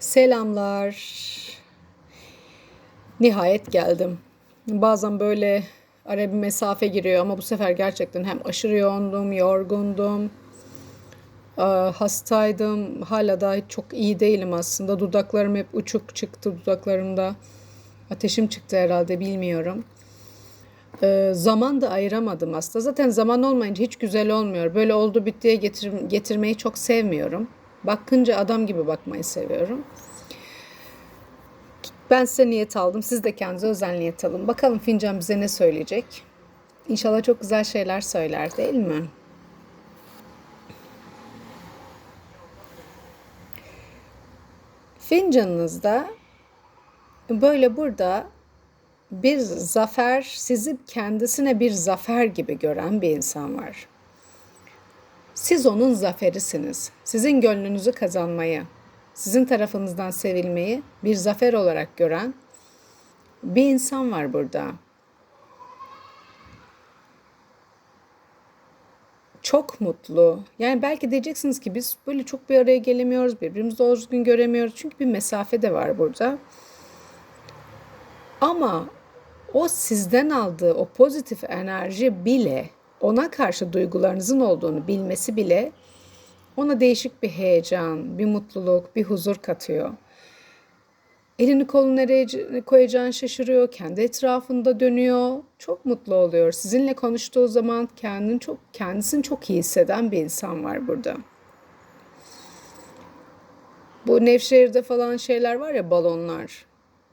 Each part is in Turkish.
Selamlar. Nihayet geldim. Bazen böyle araya bir mesafe giriyor ama bu sefer gerçekten hem aşırı yoğundum, yorgundum, e, hastaydım. Hala da çok iyi değilim aslında. Dudaklarım hep uçuk çıktı dudaklarımda. Ateşim çıktı herhalde bilmiyorum. E, zaman da ayıramadım aslında. Zaten zaman olmayınca hiç güzel olmuyor. Böyle oldu bittiye getir, getirmeyi çok sevmiyorum. Bakınca adam gibi bakmayı seviyorum. Ben size niyet aldım. Siz de kendinize özel niyet alın. Bakalım fincan bize ne söyleyecek. İnşallah çok güzel şeyler söyler değil mi? Fincanınızda böyle burada bir zafer, sizi kendisine bir zafer gibi gören bir insan var. Siz onun zaferisiniz. Sizin gönlünüzü kazanmayı, sizin tarafınızdan sevilmeyi bir zafer olarak gören bir insan var burada. Çok mutlu. Yani belki diyeceksiniz ki biz böyle çok bir araya gelemiyoruz, birbirimizi doğru düzgün göremiyoruz. Çünkü bir mesafe de var burada. Ama o sizden aldığı o pozitif enerji bile ona karşı duygularınızın olduğunu bilmesi bile ona değişik bir heyecan, bir mutluluk, bir huzur katıyor. Elini kolunu nereye koyacağını şaşırıyor, kendi etrafında dönüyor, çok mutlu oluyor. Sizinle konuştuğu zaman kendini çok kendisini çok iyi hisseden bir insan var burada. Bu Nevşehir'de falan şeyler var ya balonlar.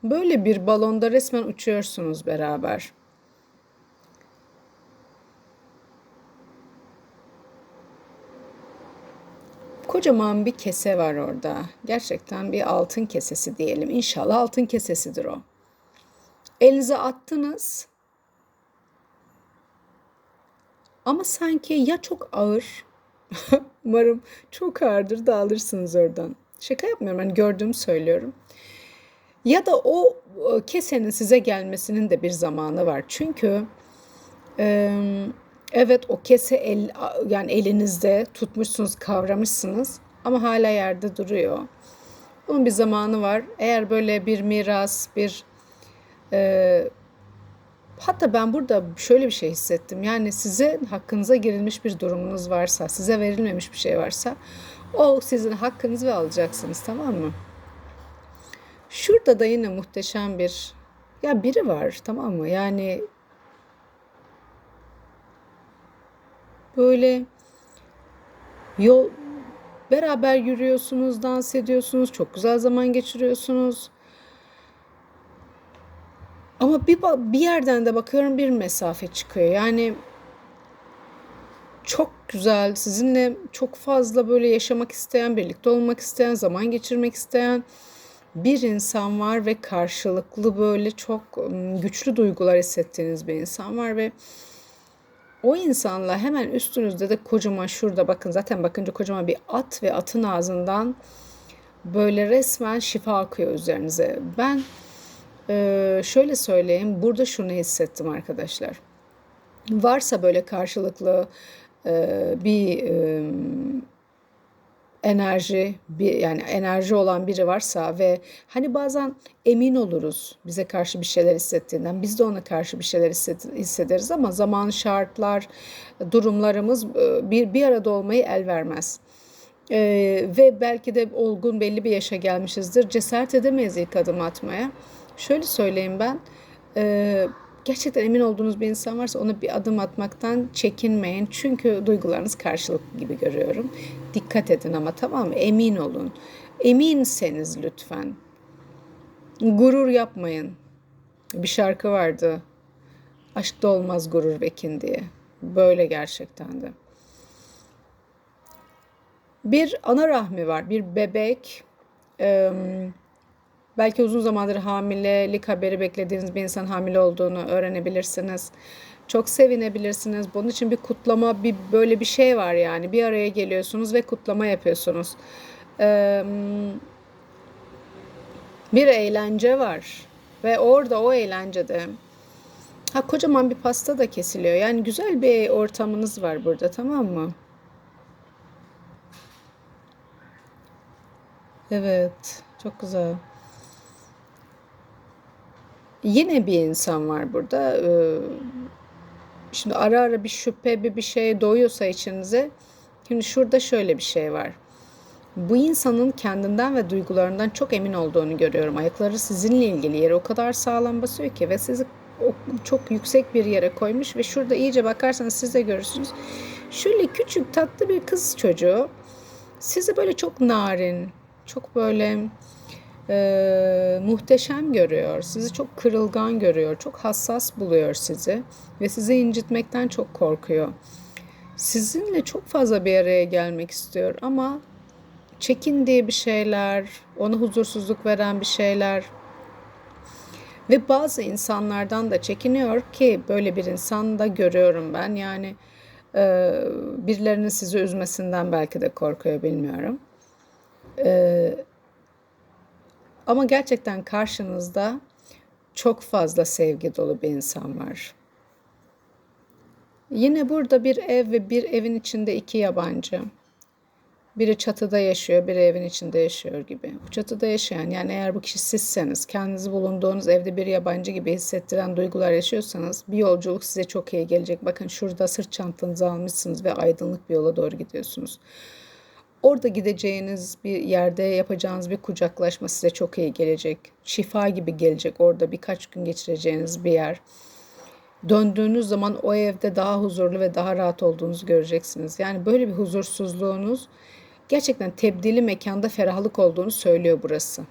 Böyle bir balonda resmen uçuyorsunuz beraber. Kocaman bir kese var orada. Gerçekten bir altın kesesi diyelim. İnşallah altın kesesidir o. Elinize attınız. Ama sanki ya çok ağır. Umarım çok ağırdır da alırsınız oradan. Şaka yapmıyorum. Hani gördüğümü söylüyorum. Ya da o kesenin size gelmesinin de bir zamanı var. Çünkü e, evet o kese el, yani elinizde tutmuşsunuz, kavramışsınız ama hala yerde duruyor. Bunun bir zamanı var. Eğer böyle bir miras, bir e, hatta ben burada şöyle bir şey hissettim. Yani size hakkınıza girilmiş bir durumunuz varsa, size verilmemiş bir şey varsa o sizin hakkınız ve alacaksınız tamam mı? Şurada da yine muhteşem bir ya biri var tamam mı? Yani böyle yol beraber yürüyorsunuz, dans ediyorsunuz, çok güzel zaman geçiriyorsunuz. Ama bir bir yerden de bakıyorum bir mesafe çıkıyor. Yani çok güzel, sizinle çok fazla böyle yaşamak isteyen, birlikte olmak isteyen, zaman geçirmek isteyen bir insan var ve karşılıklı böyle çok güçlü duygular hissettiğiniz bir insan var ve o insanla hemen üstünüzde de kocaman şurada bakın zaten bakınca kocaman bir at ve atın ağzından böyle resmen şifa akıyor üzerinize. Ben e, şöyle söyleyeyim burada şunu hissettim arkadaşlar. Varsa böyle karşılıklı e, bir e, enerji bir yani enerji olan biri varsa ve hani bazen emin oluruz bize karşı bir şeyler hissettiğinden biz de ona karşı bir şeyler hissederiz ama zaman şartlar durumlarımız e, bir bir arada olmayı el vermez. Ee, ve belki de olgun belli bir yaşa gelmişizdir cesaret edemeyiz ilk adım atmaya. Şöyle söyleyeyim ben e, gerçekten emin olduğunuz bir insan varsa ona bir adım atmaktan çekinmeyin. Çünkü duygularınız karşılıklı gibi görüyorum. Dikkat edin ama tamam mı? Emin olun. Eminseniz lütfen. Gurur yapmayın. Bir şarkı vardı. Aşkta olmaz gurur vekin diye. Böyle gerçekten de. Bir ana rahmi var. Bir bebek. Ee, Belki uzun zamandır hamilelik haberi beklediğiniz bir insan hamile olduğunu öğrenebilirsiniz. Çok sevinebilirsiniz. Bunun için bir kutlama, bir böyle bir şey var yani. Bir araya geliyorsunuz ve kutlama yapıyorsunuz. Bir eğlence var ve orada o eğlencede ha kocaman bir pasta da kesiliyor. Yani güzel bir ortamınız var burada tamam mı? Evet, çok güzel. Yine bir insan var burada. Ee, şimdi ara ara bir şüphe, bir bir şey doğuyorsa içinize. Şimdi şurada şöyle bir şey var. Bu insanın kendinden ve duygularından çok emin olduğunu görüyorum. Ayakları sizinle ilgili yere o kadar sağlam basıyor ki ve sizi çok yüksek bir yere koymuş ve şurada iyice bakarsanız siz de görürsünüz. Şöyle küçük tatlı bir kız çocuğu sizi böyle çok narin, çok böyle e, muhteşem görüyor. Sizi çok kırılgan görüyor. Çok hassas buluyor sizi ve sizi incitmekten çok korkuyor. Sizinle çok fazla bir araya gelmek istiyor ama çekindiği bir şeyler, ona huzursuzluk veren bir şeyler ve bazı insanlardan da çekiniyor ki böyle bir insan da görüyorum ben. Yani e, birilerinin sizi üzmesinden belki de korkuyor bilmiyorum. E, ama gerçekten karşınızda çok fazla sevgi dolu bir insan var. Yine burada bir ev ve bir evin içinde iki yabancı. Biri çatıda yaşıyor, biri evin içinde yaşıyor gibi. Bu çatıda yaşayan yani eğer bu kişi sizseniz, kendinizi bulunduğunuz evde bir yabancı gibi hissettiren duygular yaşıyorsanız bir yolculuk size çok iyi gelecek. Bakın şurada sırt çantanızı almışsınız ve aydınlık bir yola doğru gidiyorsunuz. Orada gideceğiniz bir yerde yapacağınız bir kucaklaşma size çok iyi gelecek. Şifa gibi gelecek orada birkaç gün geçireceğiniz bir yer. Döndüğünüz zaman o evde daha huzurlu ve daha rahat olduğunuzu göreceksiniz. Yani böyle bir huzursuzluğunuz gerçekten tebdili mekanda ferahlık olduğunu söylüyor burası.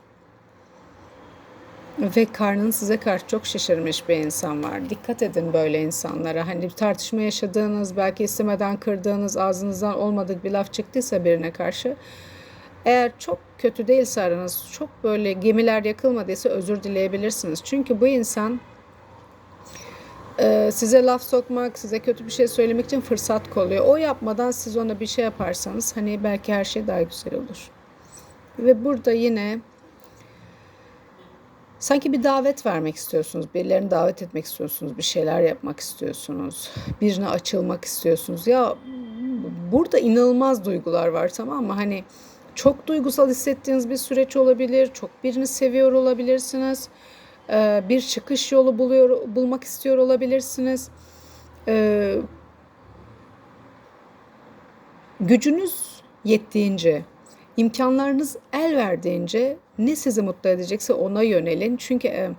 Ve karnın size karşı çok şaşırmış bir insan var. Dikkat edin böyle insanlara. Hani bir tartışma yaşadığınız, belki istemeden kırdığınız, ağzınızdan olmadık bir laf çıktıysa birine karşı. Eğer çok kötü değilse aranız, çok böyle gemiler yakılmadıysa özür dileyebilirsiniz. Çünkü bu insan e, size laf sokmak, size kötü bir şey söylemek için fırsat kolluyor. O yapmadan siz ona bir şey yaparsanız hani belki her şey daha güzel olur. Ve burada yine Sanki bir davet vermek istiyorsunuz, birilerini davet etmek istiyorsunuz, bir şeyler yapmak istiyorsunuz, birine açılmak istiyorsunuz. Ya burada inanılmaz duygular var tamam mı? Hani çok duygusal hissettiğiniz bir süreç olabilir, çok birini seviyor olabilirsiniz, ee, bir çıkış yolu buluyor, bulmak istiyor olabilirsiniz. Ee, gücünüz yettiğince imkanlarınız el verdiğince ne sizi mutlu edecekse ona yönelin. Çünkü e,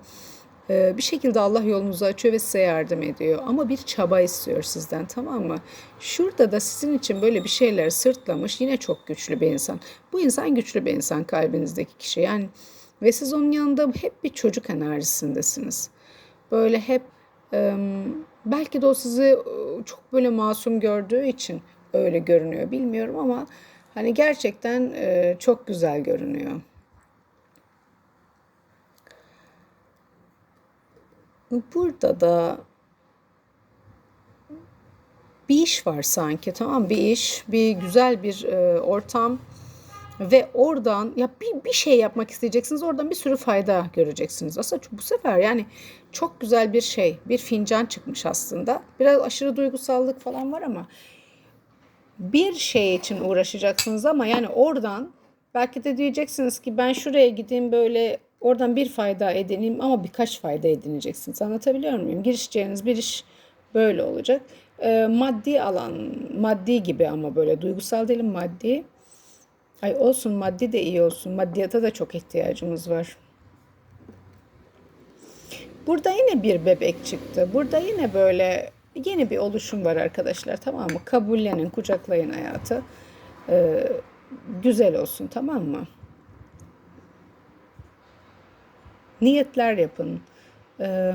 e, bir şekilde Allah yolunuzu açıyor ve size yardım ediyor. Ama bir çaba istiyor sizden tamam mı? Şurada da sizin için böyle bir şeyler sırtlamış yine çok güçlü bir insan. Bu insan güçlü bir insan kalbinizdeki kişi. Yani ve siz onun yanında hep bir çocuk enerjisindesiniz. Böyle hep belki de o sizi çok böyle masum gördüğü için öyle görünüyor bilmiyorum ama Hani gerçekten e, çok güzel görünüyor. Burada da bir iş var sanki tamam bir iş bir güzel bir e, ortam ve oradan ya bir, bir şey yapmak isteyeceksiniz oradan bir sürü fayda göreceksiniz. Aslında bu sefer yani çok güzel bir şey bir fincan çıkmış aslında biraz aşırı duygusallık falan var ama bir şey için uğraşacaksınız ama yani oradan belki de diyeceksiniz ki ben şuraya gideyim böyle oradan bir fayda edineyim ama birkaç fayda edineceksiniz. Anlatabiliyor muyum? Girişeceğiniz bir iş böyle olacak. E, maddi alan, maddi gibi ama böyle duygusal değil maddi. Ay olsun maddi de iyi olsun. Maddiyata da çok ihtiyacımız var. Burada yine bir bebek çıktı. Burada yine böyle yeni bir oluşum var arkadaşlar tamam mı? Kabullenin, kucaklayın hayatı. Ee, güzel olsun tamam mı? Niyetler yapın. Ee,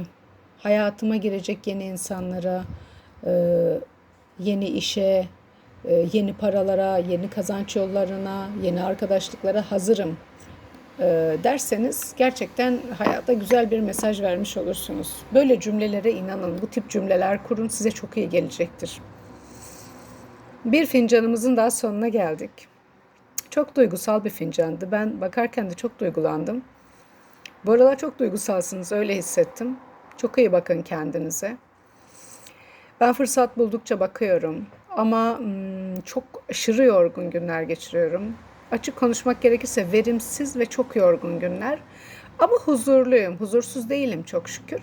hayatıma girecek yeni insanlara, e, yeni işe, e, yeni paralara, yeni kazanç yollarına, yeni arkadaşlıklara hazırım derseniz gerçekten hayata güzel bir mesaj vermiş olursunuz. Böyle cümlelere inanın. Bu tip cümleler kurun size çok iyi gelecektir. Bir fincanımızın daha sonuna geldik. Çok duygusal bir fincandı. Ben bakarken de çok duygulandım. Bu aralar çok duygusalsınız öyle hissettim. Çok iyi bakın kendinize. Ben fırsat buldukça bakıyorum ama hmm, çok aşırı yorgun günler geçiriyorum. Açık konuşmak gerekirse verimsiz ve çok yorgun günler. Ama huzurluyum, huzursuz değilim çok şükür.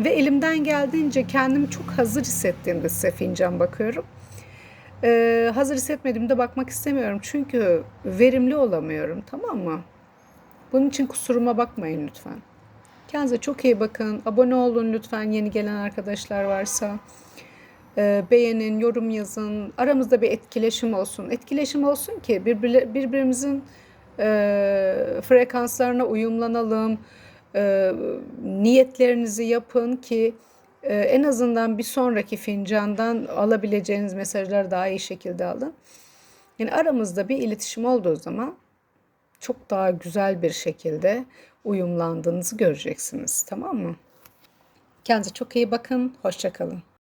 Ve elimden geldiğince kendimi çok hazır hissettiğimde size fincan bakıyorum. Ee, hazır hissetmediğimde bakmak istemiyorum çünkü verimli olamıyorum tamam mı? Bunun için kusuruma bakmayın lütfen. Kendinize çok iyi bakın. Abone olun lütfen yeni gelen arkadaşlar varsa. Ee, beğenin, yorum yazın. Aramızda bir etkileşim olsun. Etkileşim olsun ki birbirimizin e, frekanslarına uyumlanalım. E, niyetlerinizi yapın ki e, en azından bir sonraki fincandan alabileceğiniz mesajları daha iyi şekilde alın. Yani aramızda bir iletişim olduğu zaman çok daha güzel bir şekilde uyumlandığınızı göreceksiniz. Tamam mı? Kendinize çok iyi bakın. Hoşça kalın.